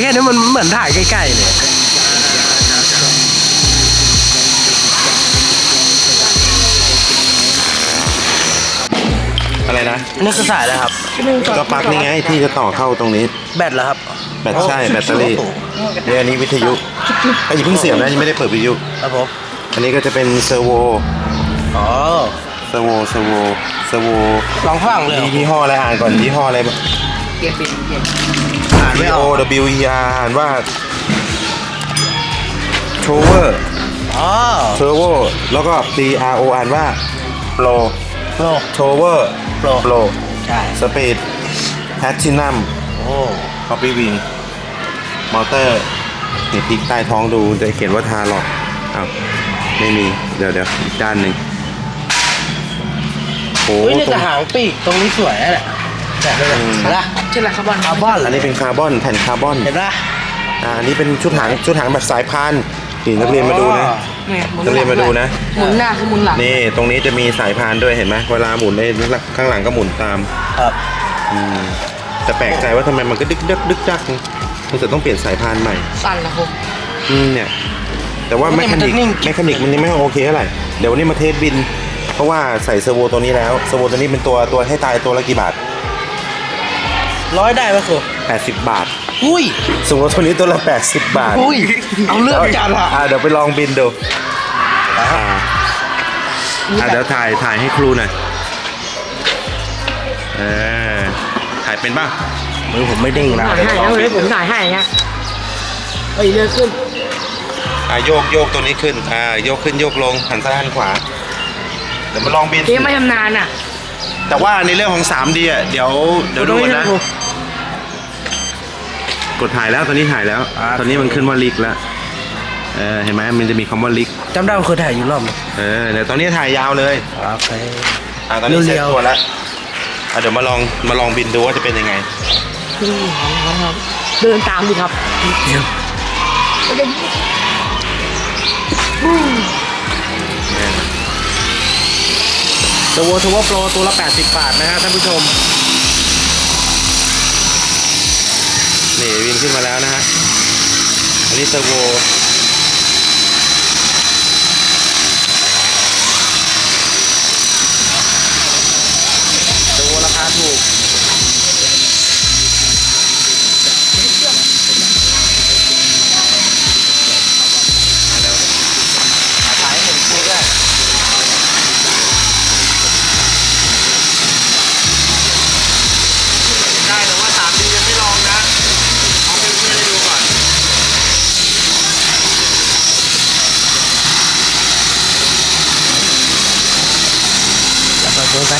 แค่นี้มันเหมือนถ่ายใกล้ๆเลยอะไรนะนี่คือสายแล้วครับก็ปลั๊กนี่ไงที่จะต่อเข้าตรงนี้ แบตแล้วครับ แบตใช่แบตเตอรี่เนี่ยอันนี้วิทยุไอ้ยอย่าเพิ่งเสียบนะยังไม่ได้เปิดวิทยุครับผมอันนี้ก็จะเป็นเซอร์โวอ๋อเซอร์โวเซอร์โวเซอร์โวลองฟังเลยเหรอยี่ห้ออะไรอ่านก่อนยี่ห้ออะไร เก็บ้างอ่านไม่อ O อก W E R อ่านว่า Trover อ๋อ Trover แล้วก็ P R O อ่านว่า Pro โล Trover Pro Pro ใช่ Speed Platinum โอ้ Copy Wing มอเตอร์เนี่พลิกใต้ท้องดูจะเขียนว่าทาหลอกอ้าวไม่มี เดี๋ยวเดี๋ยวอีกด้านหนึ่งโอ้เฮ้ยเนี่ยตรแต่หางปีกตรงนี้สวยนะเนี่ย แบบนี้อืมเห็นปะใช่แหละคาร์บอนคาร์บอนอันนี้เป็นคาร์บอนแผ่นคาร์บอนเห็นปะอ่าอันนี้เป็นชุดหางชุดหางแบบสายพานนี่นักเรียนมาดูนะ เนี่ยหมุนนักเรียนมาดูนะ หมุนหน้าคือหมุนหลังนี่ตรงนี้จะมีสายพานด้วยเห็นไหมเวลาหมุนในข้างหลังก็หมุนตามครับอืมแต่แปลกใจว่าทำไมมันก็ดึกดึกดึกจักมันจะต้องเปลี่ยนสายพานใหม่สั่นละครับอืมเนี่ย แต่ว่าแมคานิกแมคานิกมันยังไม่โอเคเท่าไหร่เดี๋ยววันนี้มาเทสบิน เพราะว่าใส่เซอร์โวตัวนี้แล้วเซอร์โวตัวนี้เป็นตัวตัวให้ตายตัวละกี่บาท ร้อยได้ไหมครู80 บาท อุ้ยเซอร์โวตัวนี้ตัวละ 80 บาทอุ้ย เอาเรื่องจัดอะอ่าเดี๋ยวไปลองบินดูอ่าอ่าเดี๋ยวถ่ายถ่ายให้ครูหน่อยเออถ่ายเป็นป่ะมือผมไม่เด้งนะถ่ายให้นะเลยผมถ่ายให้เงี้ยเอ้ยเลื่อนขึ้นอ่าโยกโยกตัวนี้ขึ้นอ่าโยกขึ้นโยกลงหันซ้ายหันขวาเดี๋ยวมาลองบิน เจ๊ไม่ทำนานอะ แต่ว่าในเรื่องของ 3D อะเดี๋ยวเดี๋ยวดูกันนะ กดถ่ายแล้วตอนนี้ถ่ายแล้วตอนนี้มันขึ้นว่าลิกแล้วเออเห็นไหมมันจะมีคำว่าลิกจำได้ว่าเคยถ่ายอยู่รอบนึงเออเดี๋ยวตอนนี้ถ่ายยาวเลยโอเค อ่าตอนนี้เสร็จเร็วๆ ตัวแล้วอะเดี๋ยวมาลองมาลองบินดูว่าจะเป็นยังไง เดินตามดิครับ เดี๋ยว ตัวโวทัวโปรตัวละ 80 บาทนะฮะท่านผู้ชม นี่วิ่งขึ้นมาแล้วนะฮะ อันนี้เซอร์โวตัวราคาถูก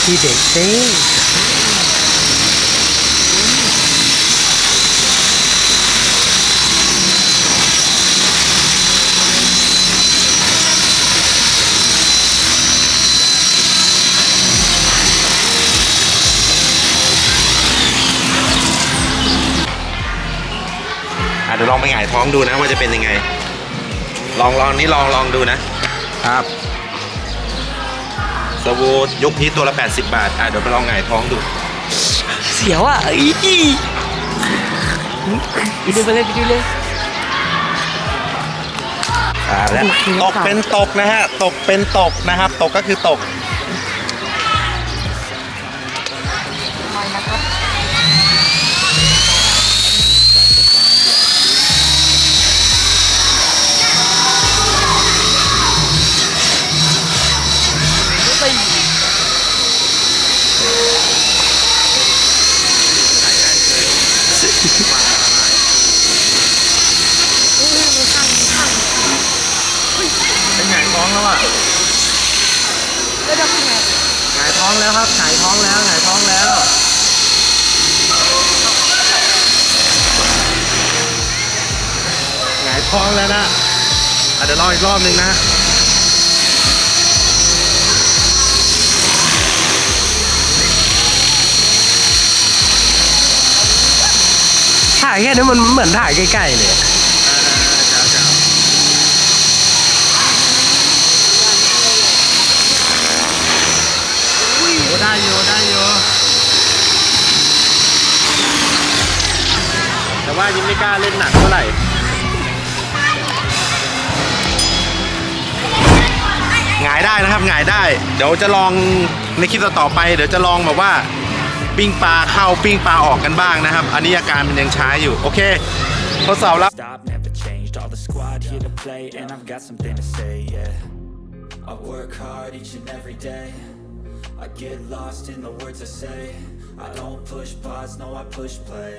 ที่เด็กสิอะเดี๋ยวลองไปหงายท้องดูนะว่าจะเป็นยังไง ลองลองนี่ลองลองดูนะครับ เซอร์โวยกพีชตัวละ 80 บาท อะเดี๋ยวไปลองหงายท้องดู เสียวอะอีอีดูไปเลยดูเลยอ่าแล้วตกเป็นตกนะฮะ ตกเป็นตกนะครับ ตกก็คือตก ท้องแล้วอะแล้วจะเป็นไงหงายท้องแล้วครับหงายท้องแล้วหงายท้องแล้วหงายท้องแล้วนะอะเดี๋ยวรออีกรอบหนึ่งนะถ่ายแค่นี้มันเหมือนถ่ายใกล้ๆเลย โอ้ได้อยู่ได้อยู่แต่ ว่าว่ายังไม่กล้าเล่นหนักเท่าไหร่หงายได้นะครับหงายได้ เดี๋ยวจะลองในคลิปต่อๆไป เดี๋ยวจะลองแบบว่าปิ้งปลาเข้าปิ้งปลาออกกันบ้างนะครับ อันนี้อาการมันยังช้าอยู่ โอเคทดสอบแล้ว Stop, never changed. All the squad here to play, and I've got something to say, yeah. I work hard each and every day. I get lost in the words I say. I don't push pause, no, I push play.